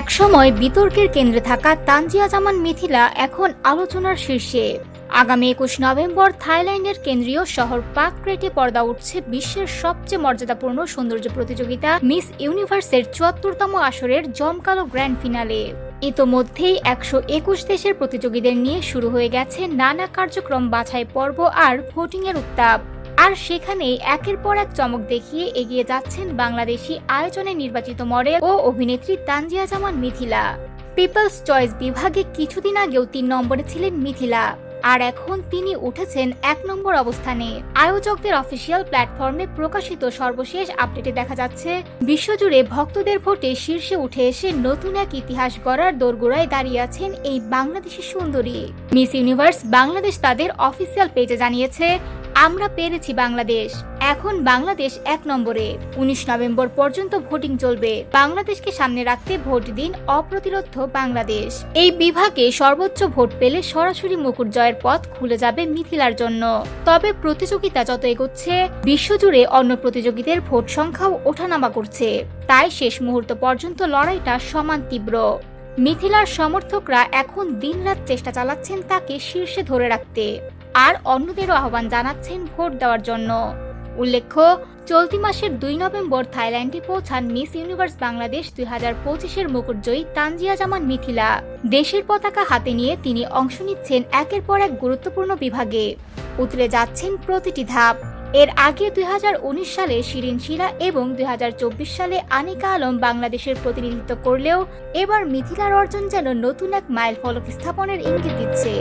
একসময় বিতর্কের কেন্দ্রে থাকা তানজিয়া জামান মিথিলা এখন আলোচনার শীর্ষে। আগামী একুশ নভেম্বর থাইল্যান্ডের কেন্দ্রীয় শহর পাকক্রেটে পর্দা উঠছে বিশ্বের সবচেয়ে মর্যাদাপূর্ণ সৌন্দর্য প্রতিযোগিতা মিস ইউনিভার্সের চুয়াত্তরতম আসরের জমকালো গ্র্যান্ড ফিনালে। ইতোমধ্যেই একশো একুশ দেশের প্রতিযোগীদের নিয়ে শুরু হয়ে গেছে নানা কার্যক্রম বাছাই পর্ব আর ভোটিংয়ের উত্তাপ। আর সেখানেই একের পর এক চমক দেখিয়ে এগিয়ে যাচ্ছেন বাংলাদেশি আয়োজনে নির্বাচিত মডেল ও অভিনেত্রী তানজিয়া জামান মিথিলা। পিপলস চয়েস বিভাগে কিছুদিন আগেও তিন নম্বরে ছিলেন মিথিলা। আর এখন তিনি উঠেছেন এক নম্বর অবস্থানে। আয়োজকদের অফিসিয়াল প্ল্যাটফর্মে প্রকাশিত সর্বশেষ আপডেটে দেখা যাচ্ছে, বিশ্বজুড়ে ভক্তদের ভোটে শীর্ষে উঠে এসে নতুন এক ইতিহাস গড়ার দোরগোড়ায় দাঁড়িয়ে আছেন এই বাংলাদেশি সুন্দরী। মিস ইউনিভার্স বাংলাদেশ তাদের অফিসিয়াল পেজে জানিয়েছে আমরা পেরেছি বাংলাদেশ। এখন বাংলাদেশ এক নম্বরে। উনিশ নভেম্বর পর্যন্ত ভোটিং চলবে। বাংলাদেশকে সামনে রাখতে ভোট দিন অপ্রতিরোধ বাংলাদেশ। এই বিভাগে সর্বোচ্চ ভোট পেলে সরাসরি মুকুট জয়ের পথ খুলে যাবে মিথিলার জন্য। তবে প্রতিযোগিতা যত এগোচ্ছে, বিশ্বজুড়ে অন্য প্রতিযোগীদের ভোট সংখ্যাও ওঠানামা করছে। তাই শেষ মুহূর্ত পর্যন্ত লড়াইটা সমান তীব্র। মিথিলার সমর্থকরা এখন দিনরাত চেষ্টা চালাচ্ছেন তাকে শীর্ষে ধরে রাখতে। আর অন্যদেরও আহ্বান জানাচ্ছেন ভোট দেওয়ার জন্য। উল্লেখ্য, চলতি মাসের দুই নভেম্বর থাইল্যান্ডে পৌঁছান মিস ইউনিভার্স বাংলাদেশ দুই হাজার পঁচিশের মুকুটজয়ী তানজিয়া জামান মিথিলা। দেশের পতাকা হাতে নিয়ে তিনি অংশ নিচ্ছেন একের পর এক গুরুত্বপূর্ণ বিভাগে। উতরে যাচ্ছেন প্রতিটি ধাপ। এর আগে দুই হাজার উনিশ সালে শিরিন শিলা এবং দুই হাজার চব্বিশ সালে আনিকা আলম বাংলাদেশের প্রতিনিধিত্ব করলেও এবার মিথিলার অর্জন যেন নতুন এক মাইল ফলক স্থাপনের ইঙ্গিত দিচ্ছে।